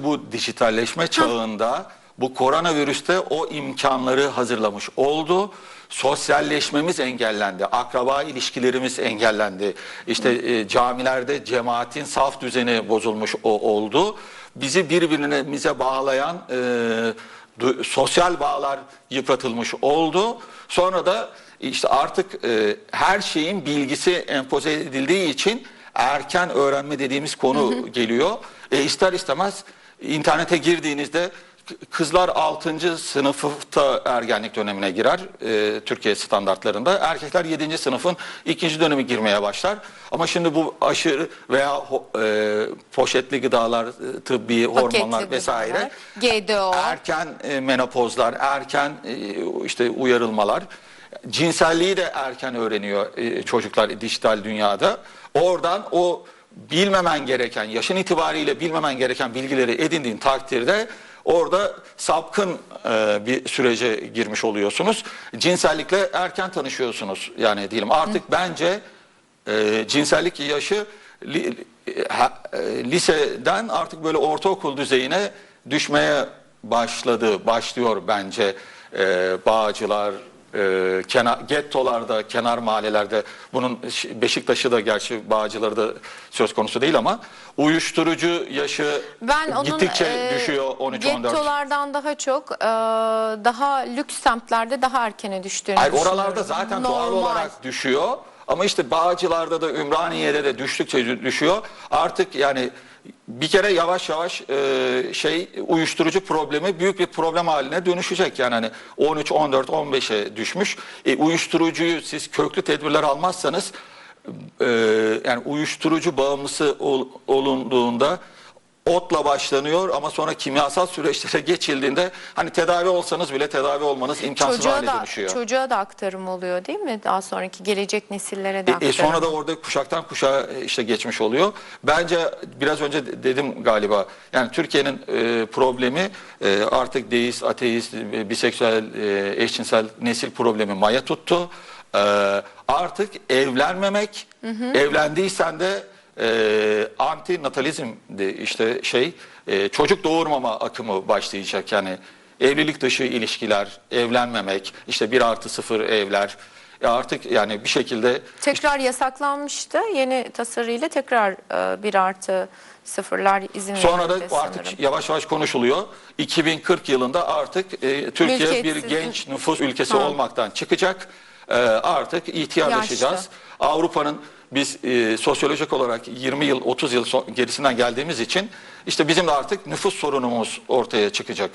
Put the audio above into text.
bu dijitalleşme çağında bu koronavirüste o imkanları hazırlamış oldu. Sosyalleşmemiz engellendi. Akraba ilişkilerimiz engellendi. İşte e, camilerde cemaatin saf düzeni bozulmuş o, oldu. Bizi birbirimize bağlayan e, sosyal bağlar yıpratılmış oldu. Sonra da işte artık e, her şeyin bilgisi empoze edildiği için erken öğrenme dediğimiz konu geliyor. E, ister istemez internete girdiğinizde kızlar 6. sınıfta ergenlik dönemine girer e, Türkiye standartlarında. Erkekler 7. sınıfın ikinci dönemi girmeye başlar. Ama şimdi bu aşırı veya e, poşetli gıdalar, e, tıbbi hormonlar vesaire GDO. erken e, menopozlar, erken e, işte uyarılmalar, cinselliği de erken öğreniyor e, çocuklar dijital dünyada. Oradan o bilmemen gereken, yaşın itibariyle bilmemen gereken bilgileri edindiğin takdirde orada sapkın e, bir sürece girmiş oluyorsunuz. Cinsellikle erken tanışıyorsunuz. Yani diyelim artık bence e, cinsellik yaşı li- ha- e, liseden artık böyle ortaokul düzeyine düşmeye başladı, başlıyor bence e, bağcılar, e, kenar, gettolarda, kenar mahallelerde bunun Beşiktaş'ı da gerçi bağcıları da söz konusu değil ama uyuşturucu yaşı Ben onun gittikçe e, düşüyor 13-14. gettolardan daha çok e, daha lüks semtlerde daha erkene düştüğünü Hayır oralarda zaten doğal Normal. olarak düşüyor. Ama işte Bağcılar'da da Ümraniye'de de düştükçe düşüyor. Artık yani bir kere yavaş yavaş e, şey uyuşturucu problemi büyük bir problem haline dönüşecek. Yani hani 13, 14, 15'e düşmüş. E, uyuşturucuyu siz köklü tedbirler almazsanız e, yani uyuşturucu bağımlısı ol- olunduğunda otla başlanıyor ama sonra kimyasal süreçlere geçildiğinde hani tedavi olsanız bile tedavi olmanız imkansız Çocuğa hale da, dönüşüyor. çocuğa da aktarım oluyor değil mi? Daha sonraki gelecek nesillere de E, aktarım. e, sonra da orada kuşaktan kuşağa e, işte geçmiş oluyor. Bence biraz önce de- dedim galiba yani Türkiye'nin e, problemi e, artık deist, ateist, e, biseksüel, e, eşcinsel nesil problemi maya tuttu. E, artık evlenmemek, evlendiysen de e, anti natalizm de işte şey e, çocuk doğurmama akımı başlayacak yani evlilik dışı ilişkiler, evlenmemek, işte bir artı sıfır evler. Ya artık yani bir şekilde Tekrar yasaklanmıştı. Yeni tasarıyla tekrar e, bir artı sıfırlar izin Sonra da artık sanırım. yavaş yavaş konuşuluyor. 2040 yılında artık e, Türkiye bir Mülkiyetsiz- genç nüfus ülkesi Ha. olmaktan çıkacak. E, artık ihtiyarlaşacağız. Yaşlı. Avrupa'nın biz e, sosyolojik olarak 20 yıl 30 yıl so- gerisinden geldiğimiz için işte bizim de artık nüfus sorunumuz ortaya çıkacak.